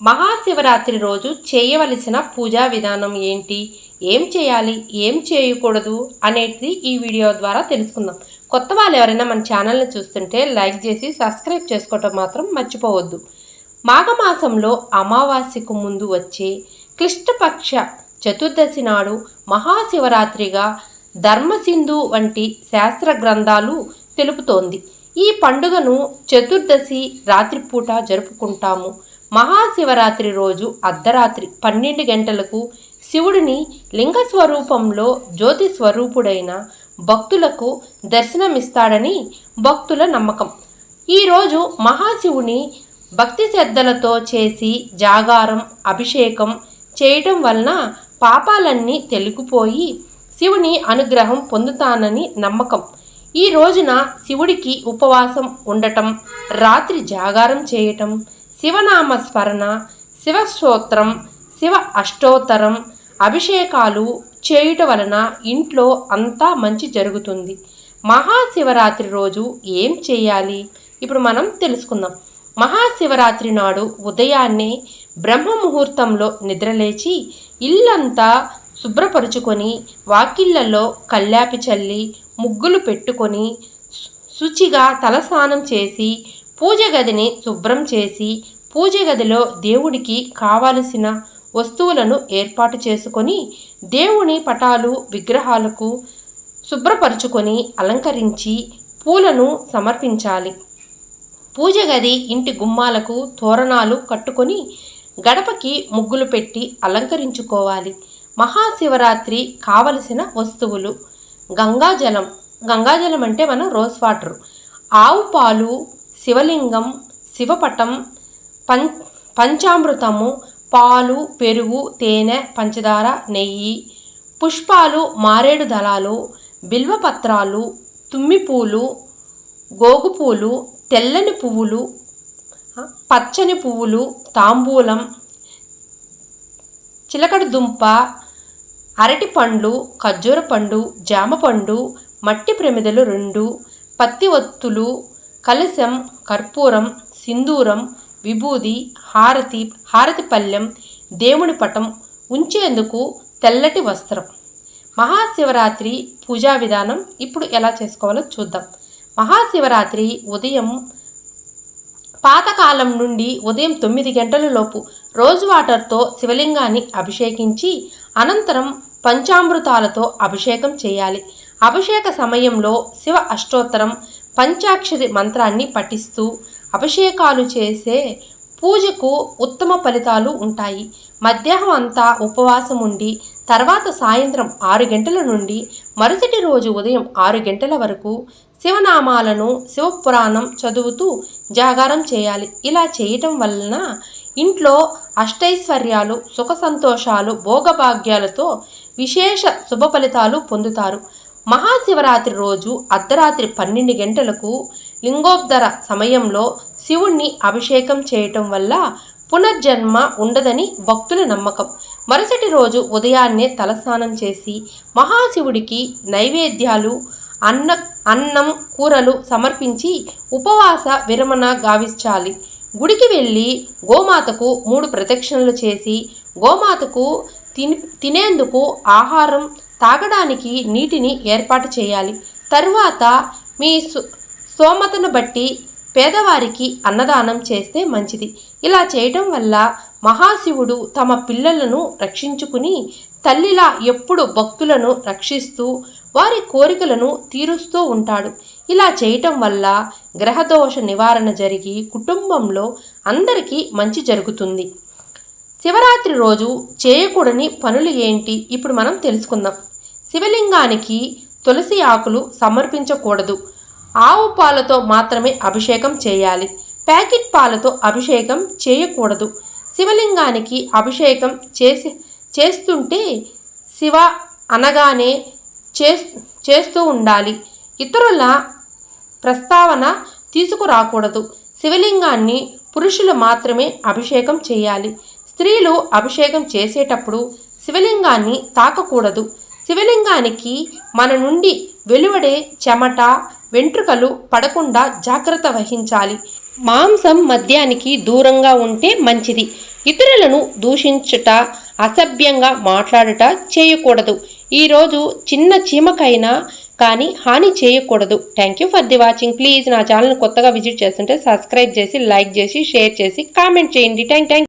మహాశివరాత్రి రోజు చేయవలసిన పూజా విధానం ఏంటి? ఏం చేయాలి? ఏం చేయకూడదు? అనేది ఈ వీడియో ద్వారా తెలుసుకుందాం. కొత్త వాళ్ళు ఎవరైనా మన ఛానల్ని చూస్తుంటే లైక్ చేసి సబ్స్క్రైబ్ చేసుకోవటం మాత్రం మర్చిపోవద్దు. మాఘమాసంలో అమావాస్యకు ముందు వచ్చే క్లిష్టపక్ష చతుర్దశి నాడు మహాశివరాత్రిగా ధర్మసింధు వంటి శాస్త్ర గ్రంథాలు తెలుపుతోంది. ఈ పండుగను చతుర్దశి రాత్రిపూట జరుపుకుంటాము. మహాశివరాత్రి రోజు అర్ధరాత్రి పన్నెండు గంటలకు శివుడిని లింగ స్వరూపంలో జ్యోతి స్వరూపుడైన భక్తులకు దర్శనమిస్తాడని భక్తుల నమ్మకం. ఈరోజు మహాశివుని భక్తి శ్రద్ధలతో చేసి జాగారం అభిషేకం చేయటం వలన పాపాలన్నీ తెలిగిపోయి శివుని అనుగ్రహం పొందుతానని నమ్మకం. ఈ రోజున శివుడికి ఉపవాసం ఉండటం రాత్రి జాగారం చేయటం శివనామ స్మరణ శివస్తోత్రం శివ అష్టోత్తరం అభిషేకాలు చేయుట వలన ఇంట్లో అంతా మంచి జరుగుతుంది. మహాశివరాత్రి రోజు ఏం చేయాలి? ఇప్పుడు మనం తెలుసుకుందాం. మహాశివరాత్రి నాడు ఉదయాన్నే బ్రహ్మ ముహూర్తంలో నిద్రలేచి ఇల్లంతా శుభ్రపరుచుకొని వాకిళ్ళలో కల్లాపి చల్లి ముగ్గులు పెట్టుకొని శుచిగా తలస్నానం చేసి పూజ గదిని శుభ్రం చేసి పూజ గదిలో దేవుడికి కావలసిన వస్తువులను ఏర్పాటు చేసుకొని దేవుని పటాలు విగ్రహాలకు శుభ్రపరుచుకొని అలంకరించి పూలను సమర్పించాలి. పూజ గది ఇంటి గుమ్మాలకు తోరణాలు కట్టుకొని గడపకి ముగ్గులు పెట్టి అలంకరించుకోవాలి. మహాశివరాత్రి కావలసిన వస్తువులు గంగాజలం. గంగాజలం అంటే మన రోజ్ వాటర్. ఆవు పాలు శివలింగం శివపటం పం పంచామృతము పాలు పెరుగు తేనె పంచదార నెయ్యి పుష్పాలు మారేడు దళాలు బిల్వపత్రాలు తుమ్మిపూలు గోగుపూలు తెల్లని పువ్వులు పచ్చని పువ్వులు తాంబూలం చిలకడ దుంప అరటి పండ్లు ఖర్జూర పండు జామ పండు మట్టి ప్రమిదలు రెండు పత్తి ఒత్తులు కలశం కర్పూరం సింధూరం విభూది హారతి హారతి పల్లెం దేవుని పటం ఉంచేందుకు తెల్లటి వస్త్రం. మహాశివరాత్రి పూజా విధానం ఇప్పుడు ఎలా చేసుకోవాలో చూద్దాం. మహాశివరాత్రి ఉదయం పాతకాలం నుండి ఉదయం తొమ్మిది గంటల లోపు రోజు వాటర్తో శివలింగాన్ని అభిషేకించి అనంతరం పంచామృతాలతో అభిషేకం చేయాలి. అభిషేక సమయంలో శివ అష్టోత్తరం పంచాక్షరి మంత్రాన్ని పఠిస్తూ అభిషేకాలు చేసే పూజకు ఉత్తమ ఫలితాలు ఉంటాయి. మధ్యాహ్నం అంతా ఉపవాసం ఉండి తర్వాత సాయంత్రం ఆరు గంటల నుండి మరుసటి రోజు ఉదయం ఆరు గంటల వరకు శివనామాలను శివపురాణం చదువుతూ జాగారం చేయాలి. ఇలా చేయటం వలన ఇంట్లో అష్టైశ్వర్యాలు సుఖ సంతోషాలు భోగభాగ్యాలతో విశేష శుభ ఫలితాలు పొందుతారు. మహాశివరాత్రి రోజు అర్ధరాత్రి పన్నెండు గంటలకు లింగోద్ధర సమయంలో శివుణ్ణి అభిషేకం చేయటం వల్ల పునర్జన్మ ఉండదని భక్తుల నమ్మకం. మరుసటి రోజు ఉదయాన్నే తలస్నానం చేసి మహాశివుడికి నైవేద్యాలు అన్న అన్నం కూరలు సమర్పించి ఉపవాస విరమణ గావించాలి. గుడికి వెళ్ళి గోమాతకు మూడు ప్రదక్షిణలు చేసి గోమాతకు తిని తినేందుకు ఆహారం తాగడానికి నీటిని ఏర్పాటు చేయాలి. తరువాత మీ సు స్తోమతను బట్టి పేదవారికి అన్నదానం చేస్తే మంచిది. ఇలా చేయటం వల్ల మహాశివుడు తమ పిల్లలను రక్షించుకుని తల్లిలా ఎప్పుడు భక్తులను రక్షిస్తూ వారి కోరికలను తీరుస్తూ ఉంటాడు. ఇలా చేయటం వల్ల గ్రహదోష నివారణ జరిగి కుటుంబంలో అందరికీ మంచి జరుగుతుంది. శివరాత్రి రోజు చేయకూడని పనులు ఏంటి? ఇప్పుడు మనం తెలుసుకుందాం. శివలింగానికి తులసి ఆకులు సమర్పించకూడదు. ఆవు పాలతో మాత్రమే అభిషేకం చేయాలి. ప్యాకెట్ పాలతో అభిషేకం చేయకూడదు. శివలింగానికి అభిషేకం చేసి చేస్తుంటే శివ అనగానే చే చేస్తూ ఉండాలి. ఇతరుల ప్రస్తావన తీసుకురాకూడదు. శివలింగాన్ని పురుషులు మాత్రమే అభిషేకం చేయాలి. స్త్రీలు అభిషేకం చేసేటప్పుడు శివలింగాన్ని తాకకూడదు. శివలింగానికి మన నుండి వెలువడే చెమట వెంట్రుకలు పడకుండా జాగ్రత్త వహించాలి. మాంసం మద్యానికి దూరంగా ఉంటే మంచిది. ఇతరులను దూషించుట అసభ్యంగా మాట్లాడుట చేయకూడదు. ఈరోజు చిన్న చీమకైనా కానీ హాని చేయకూడదు. Thank you for the watching please నా ఛానల్ కొత్తగా విజిట్ చేస్తుంటే సబ్స్క్రైబ్ చేసి లైక్ చేసి షేర్ చేసి కామెంట్ చేయండి. Thank thank